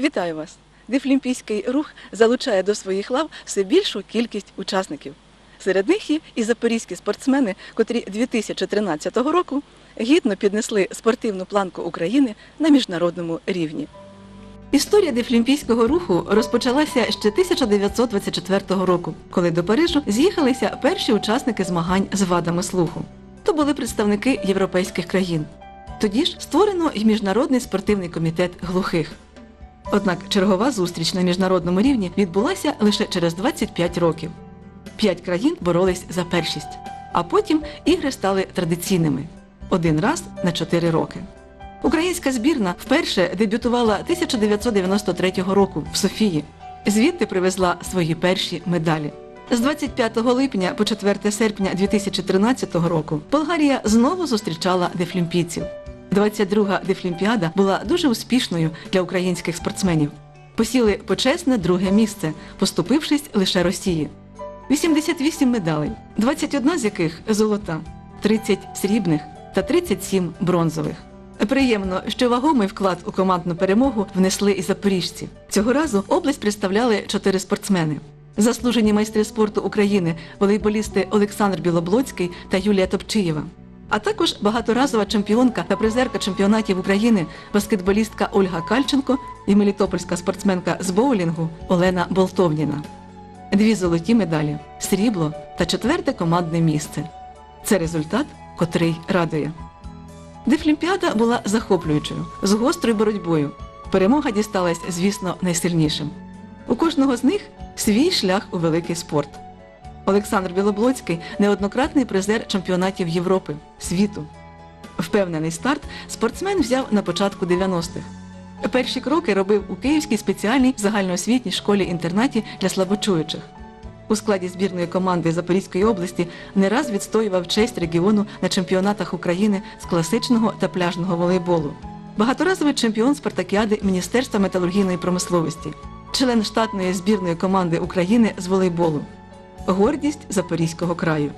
Вітаю вас! Дефлімпійський рух залучає до своїх лав все більшу кількість учасників. Серед них є і запорізькі спортсмени, котрі 2013 року гідно піднесли спортивну планку України на міжнародному рівні. Історія дефлімпійського руху розпочалася ще 1924 року, коли до Парижу з'їхалися перші учасники змагань з вадами слуху. То були представники європейських країн. Тоді ж створено й міжнародний спортивний комітет глухих. Однак чергова зустріч на міжнародному рівні відбулася лише через 25 років. П'ять країн боролись за першість, а потім ігри стали традиційними один раз на 4 роки. Українська збірна вперше дебютувала 1993 року в Софії. Звідти привезла свої перші медалі. З 25 липня по 4 серпня 2013 року Болгарія знову зустрічала дефлімпійців. 22-га дефлімпіада була дуже успішною для українських спортсменів. Посіли почесне друге місце, поступившись лише Росії. 88 медалей, 21 з яких золота, 30 срібних та 37 бронзових. Приємно, що вагомий вклад у командну перемогу внесли і запоріжці. Цього разу область представляли чотири спортсмени. Заслужені майстри спорту України, волейболісти Олександр Білоблоцький та Юлія Топчиєва. А також багаторазова чемпіонка та призерка чемпіонатів України, баскетболістка Ольга Кальченко і мелітопольська спортсменка з боулінгу Олена Болтовніна. Дві золоті медалі, срібло та четверте командне місце. Це результат, котрий радує. Дефлімпіада була захоплюючою, з гострою боротьбою. Перемога дісталась, звісно, найсильнішим. У кожного з них свій шлях у великий спорт. Олександр Білоблоцький неоднократний призер чемпіонатів Європи, світу. Впевнений старт спортсмен взяв на початку 90-х. Перші кроки робив у Київській спеціальній загальноосвітній школі-інтернаті для слабочуючих. У складі збірної команди Запорізької області не раз відстоював честь регіону на чемпіонатах України з класичного та пляжного волейболу. Багаторазовий чемпіон спартакіади Міністерства металургійної промисловості, член штатної збірної команди України з волейболу. Гордість Запорізького краю.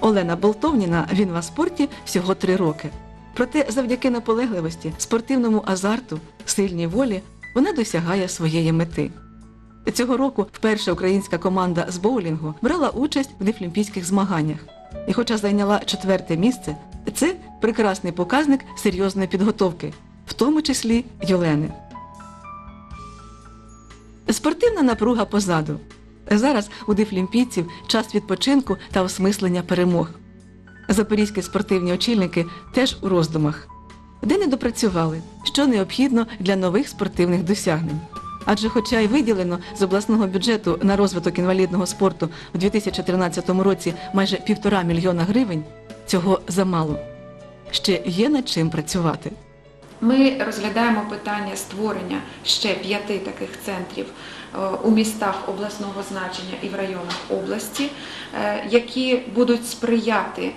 Олена Болтовніна в інваспорті всього три роки. Проте завдяки наполегливості, спортивному азарту, сильній волі вона досягає своєї мети. Цього року вперше українська команда з боулінгу брала участь в дефлімпійських змаганнях. І хоча зайняла четверте місце, це прекрасний показник серйозної підготовки, в тому числі й. Спортивна напруга позаду. Зараз у дефлімпійців час відпочинку та осмислення перемог. Запорізькі спортивні очільники теж у роздумах. Де не допрацювали, що необхідно для нових спортивних досягнень. Адже, хоча й виділено з обласного бюджету на розвиток інвалідного спорту у 2013 році майже півтора мільйона гривень, цього замало. Ще є над чим працювати. Ми розглядаємо питання створення ще п'яти таких центрів у містах обласного значення і в районах області, е, які будуть сприяти, е,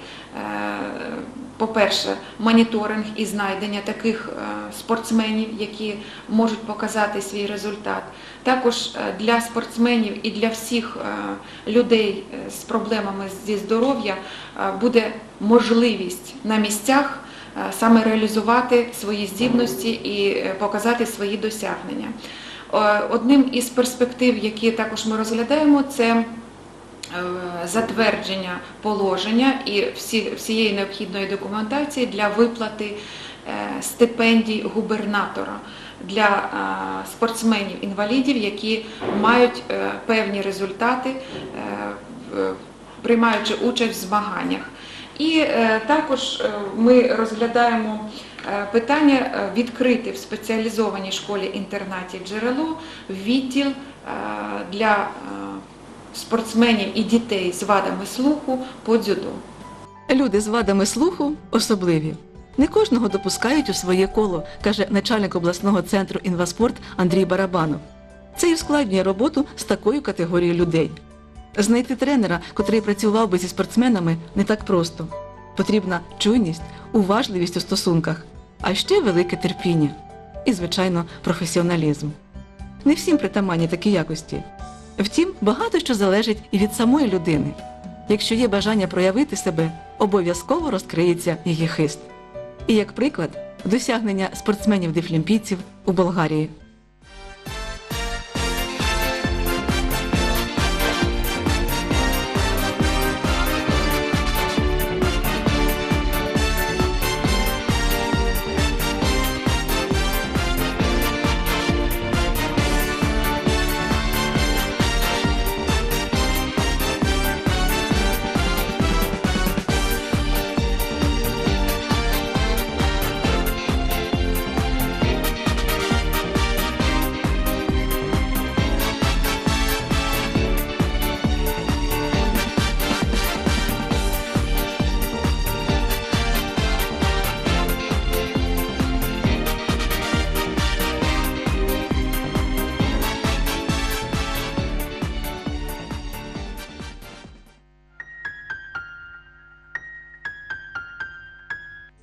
по-перше, моніторинг і знайдення таких е, спортсменів, які можуть показати свій результат. Також е, для спортсменів і для всіх е, людей е, з проблемами зі здоров'я е, буде можливість на місцях е, саме реалізувати свої здібності і е, показати свої досягнення. Е, Одним із перспектив, які також ми розглядаємо, це е, затвердження положення і всієї необхідної документації для виплати е, стипендій губернатора для спортсменів-інвалідів, які мають певні результати, приймаючи участь в змаганнях. І також ми розглядаємо питання е, відкрити в спеціалізованій школі-інтернаті джерело відділ е, для е, спортсменів і дітей з вадами слуху по дзюдо. Люди з вадами слуху особливі. Не кожного допускають у своє коло, каже начальник обласного центру інваспорт Андрій Барабанов. Це і ускладнює роботу з такою категорією людей. Знайти тренера, котрий працював би зі спортсменами, не так просто. Потрібна чуйність, уважливість у стосунках, а ще велике терпіння і, звичайно, професіоналізм. Не всім притаманні такі якості. Втім, багато що залежить і від самої людини. Якщо є бажання проявити себе, обов'язково розкриється її хист. І як приклад, досягнення спортсменів-дефлімпійців у Болгарії.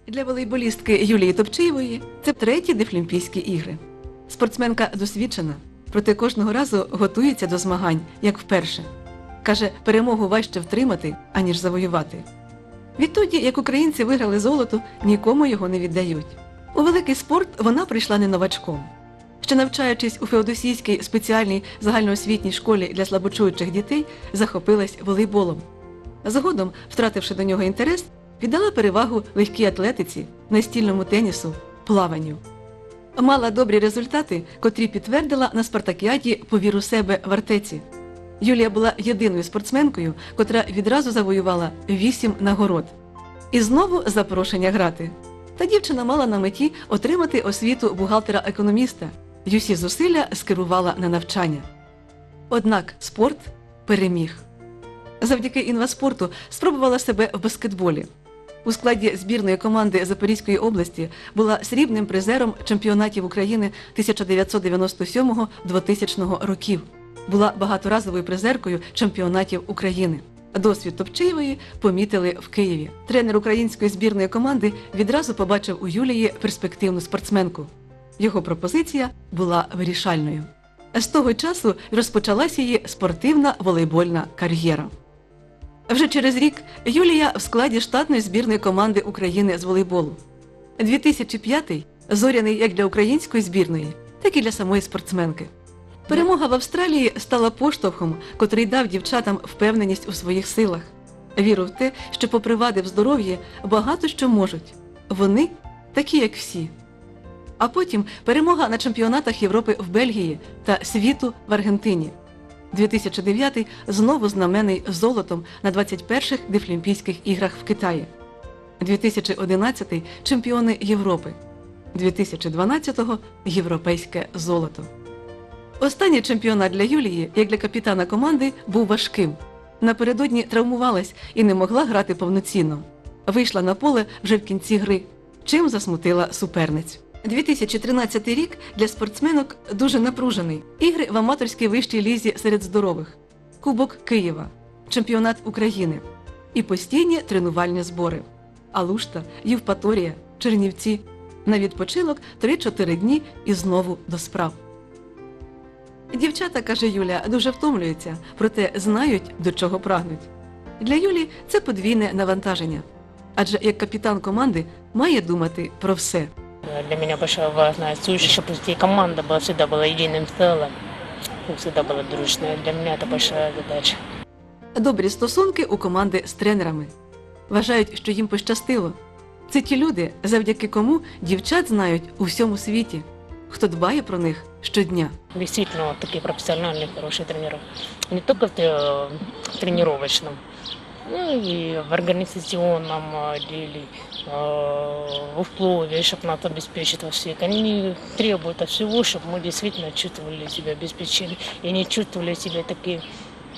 Для волейболістки Юлії Топчиєвої це треті Дефлімпійські ігри. Спортсменка досвідчена, проте кожного разу готується до змагань, як вперше. Каже, перемогу важче втримати, аніж завоювати. Відтоді, як українці виграли золото, нікому його не віддають. У великий спорт вона прийшла не новачком. Ще навчаючись у Феодосійській спеціальній загальноосвітній школі для слабочуючих дітей, захопилась волейболом. Згодом, втративши до нього інтерес, віддала перевагу легкій атлетиці, настільному тенісу, плаванню. Мала добрі результати, котрі підтвердила на спартакіаді повіру себе в артеці. Юлія була єдиною спортсменкою, котра відразу завоювала вісім нагород. І знову запрошення грати. Та дівчина мала на меті отримати освіту бухгалтера-економіста, й усі зусилля скерувала на навчання. Однак спорт переміг. Завдяки інваспорту спробувала себе в баскетболі. У складі збірної команди Запорізької області була срібним призером чемпіонатів України 1997-2000 років. Була багаторазовою призеркою чемпіонатів України. Досвід Топчиєвої помітили в Києві. Тренер української збірної команди відразу побачив у Юлії перспективну спортсменку. Його пропозиція була вирішальною. З того часу розпочалась її спортивна волейбольна кар'єра. Вже через рік Юлія в складі штатної збірної команди України з волейболу. 2005-й зоряний як для української збірної, так і для самої спортсменки. Перемога в Австралії стала поштовхом, котрий дав дівчатам впевненість у своїх силах, віру в те, що, попри вади в здоров'ї, багато що можуть. Вони такі, як всі. А потім перемога на чемпіонатах Європи в Бельгії та світу в Аргентині. 2009 знову знамений золотом на 21-х Дефлімпійських іграх в Китаї. 2011 чемпіони Європи. 2012-го європейське золото. Останній чемпіонат для Юлії, як для капітана команди, був важким. Напередодні травмувалась і не могла грати повноцінно. Вийшла на поле вже в кінці гри, чим засмутила суперниць. 2013 рік для спортсменок дуже напружений. Ігри в аматорській вищій лізі серед здорових, Кубок Києва, Чемпіонат України і постійні тренувальні збори. Алушта, Євпаторія, Чернівці. На відпочинок 3-4 дні і знову до справ. Дівчата, каже Юля, дуже втомлюються, проте знають, до чого прагнуть. Для Юлі це подвійне навантаження. Адже як капітан команди має думати про все. Для меня большая важная суть, чтобы и команда была, всегда была единым целым, и всегда была дружная. Для меня это большая задача. Добрі стосунки у команди з тренерами. Вважають, що їм пощастило. Це ті люди, завдяки кому дівчат знають у всьому світі, хто дбає про них щодня. Действительно, вот такие профессиональные, хорошие тренеры. Не только в те- в тренировочном, ну и в организационном э, деле, э, в плове, чтобы нас обеспечить во всех. Они требуют от всего, чтобы мы действительно чувствовали себя обеспеченными и не чувствовали себя такими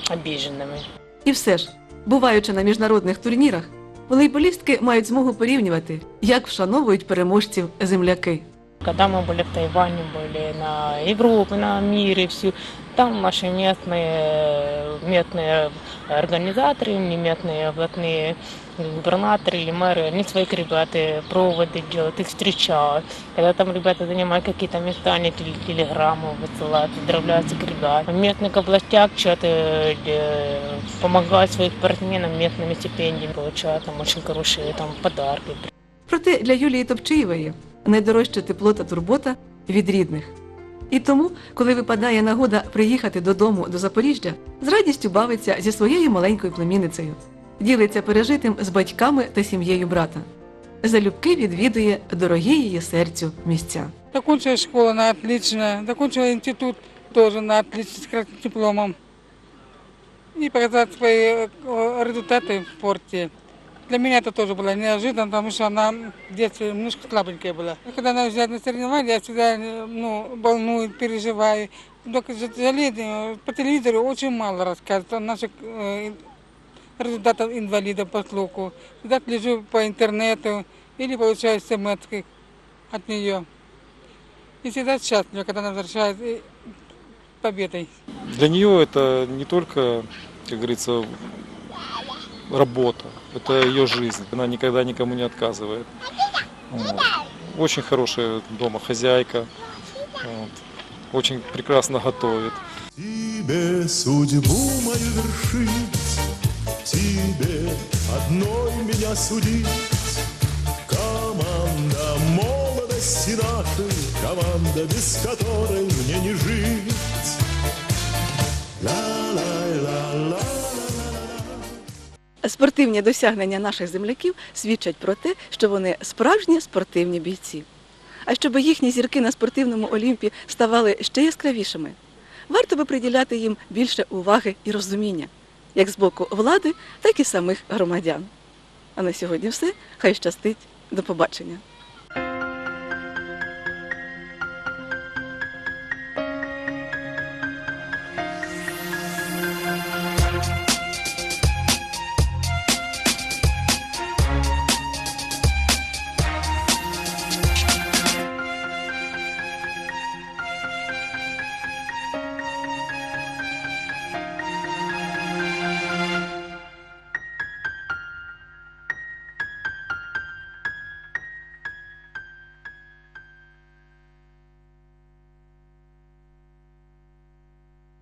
обиженными. І все ж, буваючи на міжнародних турнірах, волейболістки мають змогу порівнювати, як вшановують переможців земляки. Когда мы были в Тайване, были на Европе, на мире, все, там наши местные, местные организаторы, не местные областные губернаторы или мэры, они своих ребят э, проводы делают, их встречают. Когда там ребята занимают какие-то места, они теле- телеграмму высылают, поздравляют этих ребят. В местных областях что-то э, помогают своим спортсменам местными стипендиями, получают там очень хорошие там подарки. Проте для Юлії Топчиєвої найдорожче тепло та турбота від рідних. І тому, коли випадає нагода приїхати додому до Запоріжжя, з радістю бавиться зі своєю маленькою племінницею, ділиться пережитим з батьками та сім'єю брата. Залюбки відвідує дорогі її серцю місця. Закончила школу на отлично, закончила институт тоже на отлично с красным дипломом. И показать свои э, результаты в спорте. Для меня это тоже было неожиданно, потому что она в детстве немножко слабенькая была. Когда она взяла на соревнования, я всегда ну, волную, переживаю. Только, к сожалению, по телевизору очень мало рассказывают о наших э, результатах инвалидов по слуху. Всегда лежу по интернету или получаю смс от нее. И всегда счастлива, когда она возвращается э, победой. Для нее это не только, как говорится, работа, это ее жизнь. Она никогда никому не отказывает. Вот. Очень хорошая дома хозяйка, вот. очень прекрасно готовит. Тебе судьбу мою вершить, Тебе одной меня судить. Команда молодости нашей, Команда, без которой мне не жить. Ла-лай-ла-ла. Спортивні досягнення наших земляків свідчать про те, що вони справжні спортивні бійці. А щоб їхні зірки на спортивному олімпі ставали ще яскравішими, варто би приділяти їм більше уваги і розуміння, як з боку влади, так і самих громадян. А на сьогодні все. Хай щастить. До побачення.